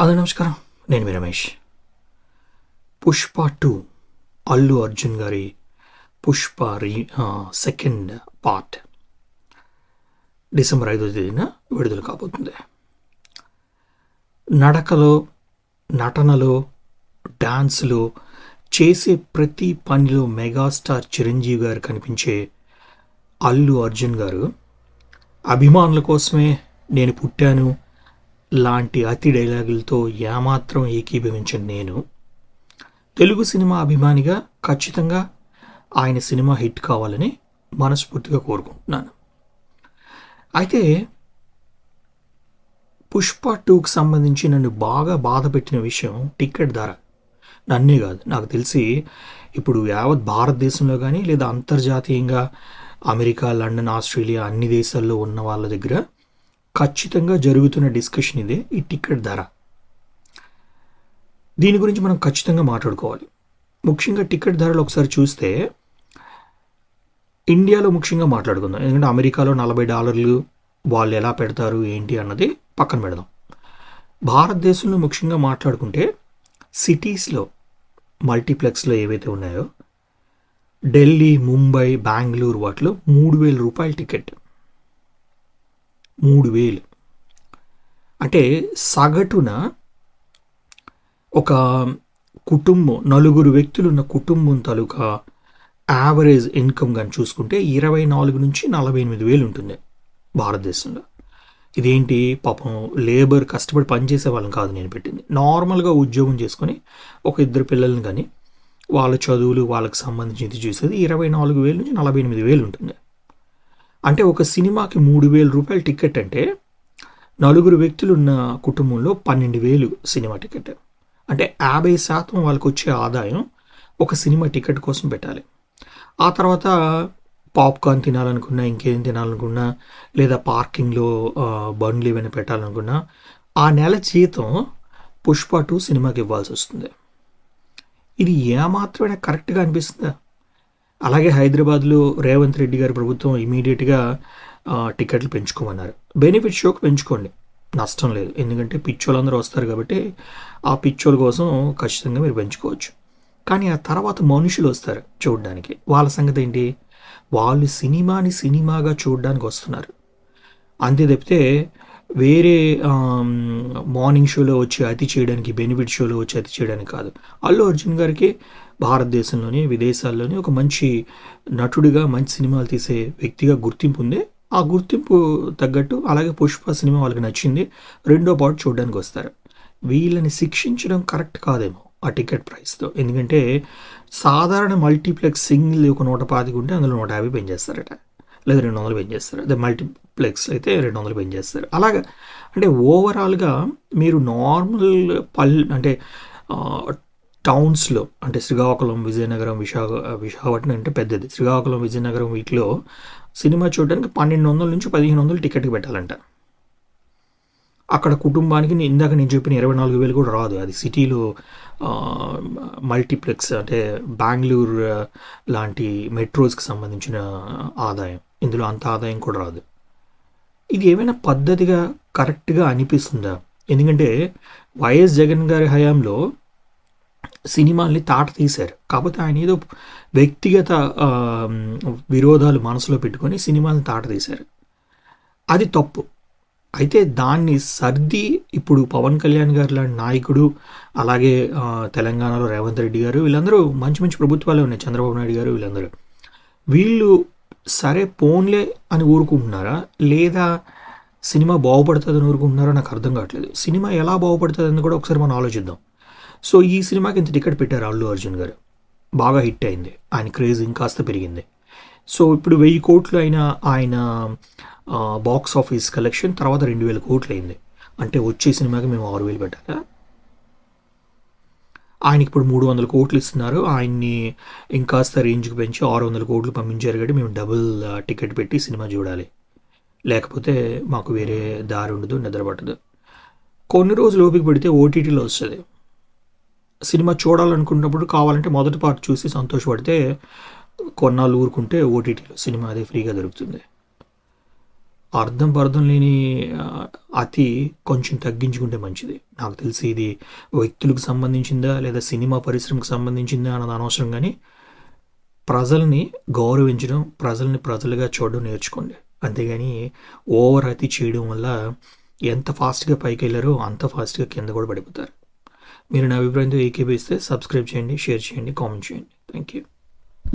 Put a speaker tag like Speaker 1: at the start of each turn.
Speaker 1: Hello నమస్కారం. నేను మీ రమేష్. పుష్ప టూ అల్లు అర్జున్ గారి పుష్ప రీ సెకండ్ పార్ట్. డిసెంబర్ ఐదో తేదీన విడుదల కాబోతుంది. నడకలో నటనలో డాన్స్లో చేసే ప్రతి పనిలో మెగాస్టార్ చిరంజీవి గారు కనిపించే అల్లు అర్జున్ గారు అభిమానుల కోసమే నేను పుట్టాను లాంటి అతి డైలాగులతో ఏమాత్రం ఏకీభవించను నేను. తెలుగు సినిమా అభిమానిగా ఖచ్చితంగా ఆయన సినిమా హిట్ కావాలని మనస్ఫూర్తిగా కోరుకుంటున్నాను. అయితే పుష్ప టూకి సంబంధించి నన్ను బాగా బాధ పెట్టిన విషయం టికెట్ ధర. నన్నే కాదు నాకు తెలిసి ఇప్పుడు యావత్ భారతదేశంలో కానీ లేదా అంతర్జాతీయంగా అమెరికా లండన్ ఆస్ట్రేలియా అన్ని దేశాల్లో ఉన్న వాళ్ళ దగ్గర ఖచ్చితంగా జరుగుతున్న డిస్కషన్ ఇదే ఈ టికెట్ ధర. దీని గురించి మనం ఖచ్చితంగా మాట్లాడుకోవాలి. ముఖ్యంగా టికెట్ ధరలు ఒకసారి చూస్తే ఇండియాలో ముఖ్యంగా మాట్లాడుకుందాం. ఎందుకంటే అమెరికాలో నలభై డాలర్లు వాళ్ళు ఎలా పెడతారు ఏంటి అన్నది పక్కన పెడదాం. భారతదేశంలో ముఖ్యంగా మాట్లాడుకుంటే సిటీస్లో మల్టీప్లెక్స్లో ఏవైతే ఉన్నాయో ఢిల్లీ ముంబై బెంగళూరు వాటిలో మూడు వేల రూపాయల టికెట్. మూడు వేలు అంటే సగటున ఒక కుటుంబం నలుగురు వ్యక్తులు ఉన్న కుటుంబం తాలూకా యావరేజ్ ఇన్కమ్ కానీ చూసుకుంటే ఇరవై నాలుగు నుంచి నలభై ఎనిమిది వేలు ఉంటుంది భారతదేశంలో. ఇదేంటి? పాపం లేబర్ కష్టపడి పనిచేసే వాళ్ళని కాదు నేను పెట్టింది. నార్మల్గా ఉద్యోగం చేసుకొని ఒక ఇద్దరు పిల్లల్ని కానీ వాళ్ళ చదువులు వాళ్ళకి సంబంధించి చూసేది ఇరవై నాలుగు వేలు నుంచి నలభై ఎనిమిది వేలు ఉంటుంది. అంటే ఒక సినిమాకి మూడు వేల రూపాయల టికెట్ అంటే నలుగురు వ్యక్తులు ఉన్న కుటుంబంలో పన్నెండు వేలు సినిమా టికెట్. అంటే యాభై శాతం వాళ్ళకి వచ్చే ఆదాయం ఒక సినిమా టికెట్ కోసం పెట్టాలి. ఆ తర్వాత పాప్కార్న్ తినాలనుకున్నా ఇంకేం తినాలనుకున్నా లేదా పార్కింగ్లో బండ్లు ఏమైనా పెట్టాలనుకున్నా ఆ నెల జీతం పుష్ప టూ సినిమాకి ఇవ్వాల్సి వస్తుంది. ఇది ఏమాత్రమైనా కరెక్ట్గా అనిపిస్తుందా? అలాగే హైదరాబాద్లో రేవంత్ రెడ్డి గారి ప్రభుత్వం ఇమీడియట్గా టికెట్లు పెంచుకోమన్నారు. బెనిఫిట్ షోకి పెంచుకోండి. నష్టం లేదు. ఎందుకంటే పిచ్చోళ్ళందరూ వస్తారు కాబట్టి ఆ పిచ్చోల కోసం ఖచ్చితంగా మీరు పెంచుకోవచ్చు. కానీ ఆ తర్వాత మనుషులు వస్తారు చూడడానికి. వాళ్ళ సంగతి ఏంటి? వాళ్ళు సినిమాని సినిమాగా చూడడానికి వస్తున్నారు. అంతే తప్పితే వేరే మార్నింగ్ షోలో వచ్చి అతి చేయడానికి బెనిఫిట్ షోలో వచ్చి అతి చేయడానికి కాదు. అల్లు అర్జున్ గారికి భారతదేశంలోని విదేశాల్లోని ఒక మంచి నటుడిగా మంచి సినిమాలు తీసే వ్యక్తిగా గుర్తింపు ఉంది. ఆ గుర్తింపు తగ్గట్టు అలాగే పుష్ప సినిమా వాళ్ళకి నచ్చింది. రెండో పార్ట్ చూడడానికి వస్తారు. వీళ్ళని శిక్షించడం కరెక్ట్ కాదేమో ఆ టికెట్ ప్రైస్తో ఎందుకంటే సాధారణ మల్టీప్లెక్స్ సింగిల్ ఒక నూట పాతికి ఉంటే అందులో నూట యాభై పెంచేస్తారట. లేదా రెండు వందలు పెంచేస్తారు. అదే మల్టీప్లెక్స్ అయితే రెండు వందలు పెంచేస్తారు. అలాగా అంటే ఓవరాల్గా మీరు నార్మల్ పల్ అంటే టౌన్స్లో అంటే శ్రీకాకుళం విజయనగరం విశాఖ విశాఖపట్నం అంటే పెద్దది. శ్రీకాకుళం విజయనగరం వీటిలో సినిమా చూడడానికి పన్నెండు వందల నుంచి పదిహేను వందలు టికెట్కి పెట్టాలంట. అక్కడ కుటుంబానికి ఇందాక నేను చెప్పిన ఇరవై నాలుగు వేలు కూడా రాదు. అది సిటీలో మల్టీప్లెక్స్ అంటే బెంగళూరు లాంటి మెట్రోస్కి సంబంధించిన ఆదాయం. ఇందులో అంత ఆదాయం కూడా రాదు. ఇది ఏమైనా పద్ధతిగా కరెక్ట్గా అనిపిస్తుందా? ఎందుకంటే వైఎస్ జగన్ గారి హయాంలో సినిమాల్ని తాట తీశారు. కాకపోతే ఆయన ఏదో వ్యక్తిగత విరోధాలు మనసులో పెట్టుకొని సినిమాలను తాట తీశారు. అది తప్పు. అయితే దాన్ని సర్ది ఇప్పుడు పవన్ కళ్యాణ్ గారు లాంటి నాయకుడు అలాగే తెలంగాణలో రేవంత్ రెడ్డి గారు వీళ్ళందరూ మంచి మంచి ప్రభుత్వాలే ఉన్నాయి. చంద్రబాబు నాయుడు గారు వీళ్ళందరూ. వీళ్ళు సరే పోన్లే అని ఊరుకుంటున్నారా? లేదా సినిమా బాగుపడుతుందని ఊరుకుంటున్నారో నాకు అర్థం కావట్లేదు. సినిమా ఎలా బాగుపడుతుందని కూడా ఒకసారి మనం ఆలోచిద్దాం. సో ఈ సినిమాకి ఇంత టికెట్ పెట్టారు అల్లు అర్జున్ గారు? బాగా హిట్ అయింది. ఆయన క్రేజ్ ఇంకాస్త పెరిగింది. సో ఇప్పుడు వెయ్యి కోట్లు అయిన ఆయన బాక్స్ ఆఫీస్ కలెక్షన్ తర్వాత రెండు వేల కోట్లు అయింది. అంటే వచ్చే సినిమాకి మేము ఆరు వేలు పెట్టాలా? ఆయనకి ఇప్పుడు మూడు వందల కోట్లు ఇస్తున్నారు. ఆయన్ని ఇంకాస్త రేంజ్కి పెంచి ఆరు వందల కోట్లు పంపించారు కాబట్టి మేము డబుల్ టికెట్ పెట్టి సినిమా చూడాలి. లేకపోతే మాకు వేరే దారి ఉండదు నిద్ర పట్టదు. కొన్ని రోజులు ఓపిక పెడితే ఓటీటీలో వస్తుంది. సినిమా చూడాలనుకున్నప్పుడు కావాలంటే మొదటి పార్ట్ చూసి సంతోషపడితే కొన్నాళ్ళు ఊరుకుంటే ఓటీటీలో సినిమా అదే ఫ్రీగా దొరుకుతుంది. అర్థం పర్థం లేని అతి కొంచెం తగ్గించుకుంటే మంచిది. నాకు తెలిసి ఇది వ్యక్తులకు సంబంధించిందా లేదా సినిమా పరిశ్రమకు సంబంధించిందా అన్నది అనవసరం కానీ ప్రజల్ని గౌరవించడం ప్రజల్ని ప్రజలుగా చూడడం నేర్చుకోండి. అంతేగాని ఓవర్ అతి చేయడం వల్ల ఎంత ఫాస్ట్గా పైకి వెళ్ళారో అంత ఫాస్ట్గా కింద కూడా పడిపోతారు. మీరు నా అభిప్రాయంతో ఏకీభవిస్తే సబ్స్క్రైబ్ చేయండి షేర్ చేయండి కామెంట్ చేయండి. Thank you